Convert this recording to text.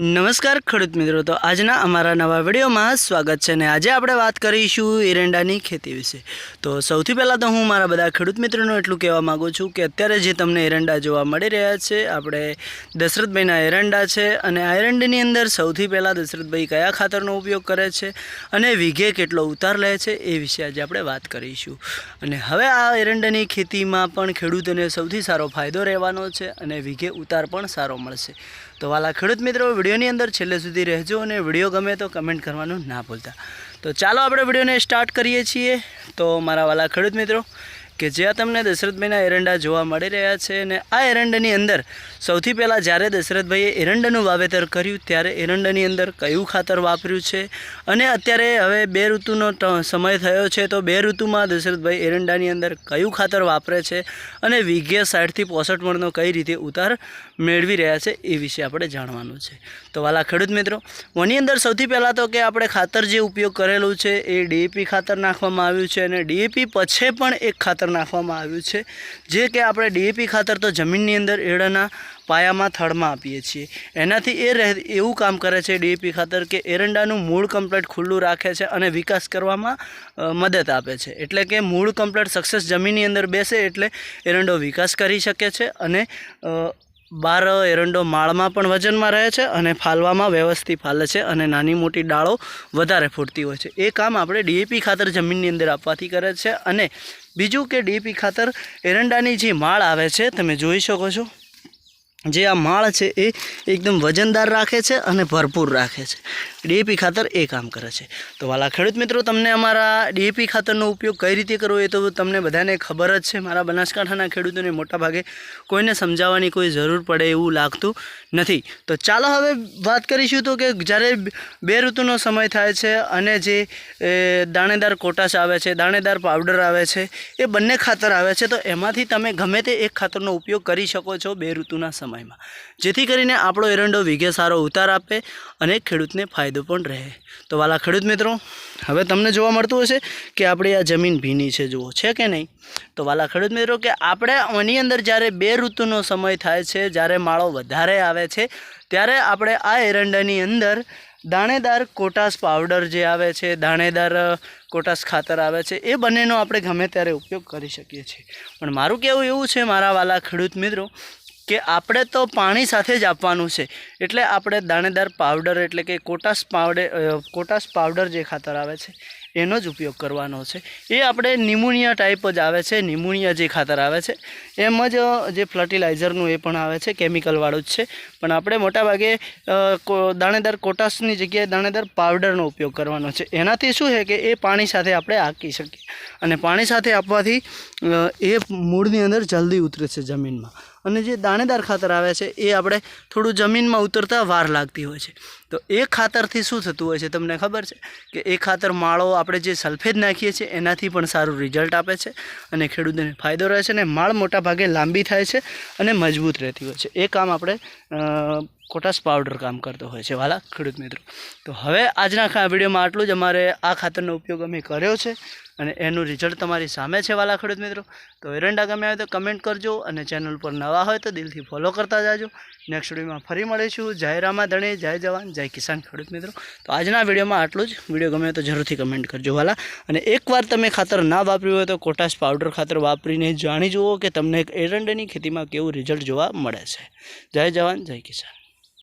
નમસ્કાર ખેડૂત મિત્રો, તો આજના અમારા નવા વિડીયોમાં સ્વાગત છે ને આજે આપણે વાત કરીશું એરંડાની ખેતી વિશે. તો સૌથી પહેલાં તો હું મારા બધા ખેડૂત મિત્રોનું એટલું કહેવા માગું છું કે અત્યારે જે તમને એરંડા જોવા મળી રહ્યા છે, આપણે દશરથભાઈના એરંડા છે અને આ એરંડાની અંદર સૌથી પહેલાં દશરથભાઈ કયા ખાતરનો ઉપયોગ કરે છે અને વીઘે કેટલો ઉતાર લે છે એ વિશે આજે આપણે વાત કરીશું. અને હવે આ એરંડાની ખેતીમાં પણ ખેડૂતોને સૌથી સારો ફાયદો રહેવાનો છે અને વીઘે ઉતાર પણ સારો મળશે. તો વાલા ખેડૂત મિત્રો, વિડીયોની અંદર છેલ્લે સુધી રહેજો અને વીડિયો ગમે તો કમેન્ટ કરવાનું ના ભૂલતા. તો ચાલો આપણે વિડીયોને સ્ટાર્ટ કરીએ છીએ. તો મારા વાલા ખેડૂત મિત્રો કે જ્યાં તમને દશરથભાઈના એરંડા જોવા મળી રહ્યા છે અને આ એરંડાની અંદર સૌથી પહેલાં જ્યારે દશરથભાઈએ એરંડાનું વાવેતર કર્યું, ત્યારે એરંડાની અંદર કયું ખાતર વાપર્યું છે અને અત્યારે હવે બે ઋતુનો સમય થયો છે, તો બે ઋતુમાં દશરથભાઈ એરંડાની અંદર કયું ખાતર વાપરે છે અને વીઘે સાઠથી પોસઠ મણનો કઈ રીતે ઉતાર મેળવી રહ્યા છે એ વિશે આપણે જાણવાનું છે. તો વાલા ખેડૂત મિત્રો ઓની અંદર સૌથી પહેલાં તો કે આપણે ખાતર જે ઉપયોગ કરેલું છે એ ડીએપી ખાતર નાખવામાં આવ્યું છે અને ડીએપી પછી પણ એક ખાતર નાખવામાં આવ્યું છે, જે કે આપણે ડીએપી ખાતર તો જમીનની અંદર એરડાના પાયામાં થડમાં આપીએ છીએ. એનાથી એ રહે, એવું કામ કરે છે ડીએપી ખાતર કે એરંડાનું મૂળ કમ્પ્લેટ ખુલ્લું રાખે છે અને વિકાસ કરવામાં મદદ આપે છે. એટલે કે મૂળ કમ્પ્લેટ સક્સેસ જમીનની અંદર બેસે એટલે એરંડો વિકાસ કરી શકે છે અને બાર એરંડો માળમાં પણ વજનમાં રહે છે અને ફાલવામાં વ્યવસ્થિત ફાલે છે અને નાની મોટી ડાળો વધારે ફૂટતી હોય છે. એ કામ આપણે ડીએપી ખાતર જમીનની અંદર આપવાથી કરે છે અને બીજું કે ડીએપી ખાતર એરંડાની જે માળ આવે છે, તમે જોઈ શકો છો. જે આ માળ છે એ એકદમ વજનદાર રાખે છે અને ભરપૂર રાખે છે. ડીએપી ખાતર એ કામ કરે છે. તો વાલા ખેડૂત મિત્રો, તમને અમારા ડીએપી ખાતરનો ઉપયોગ કઈ રીતે કરવો એ તો તમને બધાને ખબર જ છે. મારા બનાસકાંઠાના ખેડૂતોને મોટાભાગે કોઈને સમજાવવાની કોઈ જરૂર પડે એવું લાગતું નથી. તો ચાલો હવે વાત કરીશું તો કે જ્યારે બે ઋતુનો સમય થાય છે અને જે દાણેદાર કોટાશ આવે છે, દાણેદાર પાવડર આવે છે, એ બંને ખાતર આવે છે, તો એમાંથી તમે ગમે તે એક ખાતરનો ઉપયોગ કરી શકો છો બે ઋતુના સમયમાં. જેથી કરીને આપણો એરંડો વીઘે સારો ઉતાર આપે અને ખેડૂતને ફાયદો પણ રહે. તો વાલા ખેડૂત મિત્રો, હવે તમને જોવા મળતું હશે કે આપણી આ જમીન ભીની છે, જુઓ, છે કે નહીં? તો વાલા ખેડૂત મિત્રો કે આપણે આની અંદર જ્યારે બે ઋતુનો સમય થાય છે, જ્યારે માળો વધારે આવે છે, ત્યારે આપણે આ એરંડાની અંદર દાણેદાર કોટાસ પાવડર જે આવે છે, દાણેદાર કોટાસ ખાતર આવે છે, એ બંનેનો આપણે ગમે ત્યારે ઉપયોગ કરી શકીએ છીએ. પણ મારું કહેવું એવું છે, મારા વાલા ખેડૂત મિત્રો કે આપણે તો પાણી સાથે જ આપવાનું છે. એટલે આપણે દાણેદાર પાવડર એટલે કે કોટાસ પાવડર કોટાસ પાવડર જે ખાતર આવે છે, એનો જ ઉપયોગ કરવાનો છે. એ આપણે નિમોનિયા ટાઈપ જ આવે છે, નિમોનિયા જે ખાતર આવે છે. એમ જ જે ફર્ટિલાઇઝરનું એ પણ આવે છે, કેમિકલવાળું જ છે. પણ આપણે મોટાભાગે દાણેદાર કોટાસની જગ્યાએ દાણેદાર પાવડરનો ઉપયોગ કરવાનો છે. એનાથી શું છે કે એ પાણી સાથે આપણે આંકી શકીએ. અને પાણી સાથે આપવાથી એ મૂળની અંદર જલ્દી ઉતરે છે જમીનમાં. અને જે દાણેદાર ખાતર આવે છે, એ આપણે થોડું જમીનમાં ઉતરતા વાર લાગતી હોય છે. તો એ ખાતરથી શું થતું હોય છે તમને ખબર છે? કે એ ખાતર માળો આપણે જે સલ્ફેટ નાખીએ છીએ, એનાથી પણ સારું રિઝલ્ટ આપે છે અને ખેડૂતોને ફાયદો રહે છે અને માળ મોટા ભાગે લાંબી થાય છે અને મજબૂત રહેતી હોય છે. એ કામ આપણે કોટાસ પાવડર કામ કરતો હોય છે. વાલા ખેડૂત મિત્રો. તો હવે આજના વિડીયોમાં આટલું જ. અમારે આ ખાતરનો ઉપયોગ અમે કર્યો છે. અને એનું રિઝલ્ટ તમારી સામે છે વાલા ખેડૂત મિત્રો. તો એરંડા ગમે આવે તો કમેન્ટ કરજો અને ચેનલ પર નવા હોય તો દિલથી ફોલો કરતા જાજો. નેક્સ્ટ વિડીયોમાં ફરી મળીશું. જય રામા ધણે, જય જવાન, જય કિસાન ખેડૂત મિત્રો. તો આજના વિડીયોમાં આટલું જ. વીડિયો ગમે તો જરૂરથી કમેન્ટ કરજો વાલા. અને એકવાર તમે ખાતર ના વાપર્યું હોય તો કોટાશ પાવડર ખાતર વાપરીને જાણી જુઓ કે તમને એરંડાની ખેતીમાં કેવું રિઝલ્ટ જોવા મળે છે. જય જવાન, જય કિસાન.